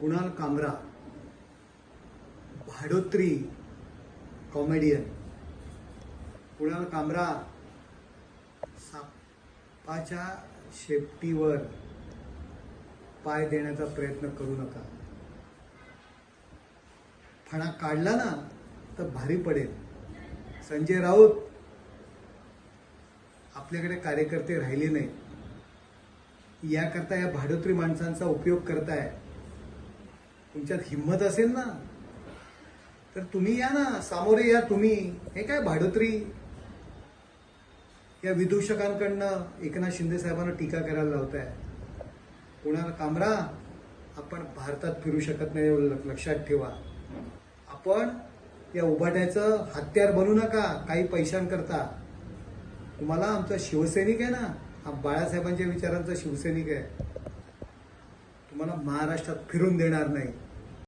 कुणाल कामरा भाडोत्री कॉमेडियन. कुणाल कामरा सापाच्या शेपटीवर पाय देण्याचा प्रयत्न करू नका. फणा काढला ना तर भारी पडेल. संजय राऊत आपल्याकडे कार्यकर्ते राहिले नाही याकरता या भाडोत्री माणसांचा उपयोग करताय तुमच्यात हिंमत असेल ना तर तुम्ही या ना सामोरे या तुम्ही. हे काय भाडोत्री? या विदूषकांकडनं एकनाथ शिंदे साहेबांना टीका करायला लावताय. कुणाला कामरा? आपण भारतात फिरू शकत नाही लक्षात ठेवा. आपण या उभाट्याचं हत्यार बनू नका काही पैशांकरता. तुम्हाला आमचा शिवसैनिक आहे ना हा बाळासाहेबांच्या विचारांचा शिवसैनिक आहे. तुम्हाला महाराष्ट्रात फिरून देणार नाही.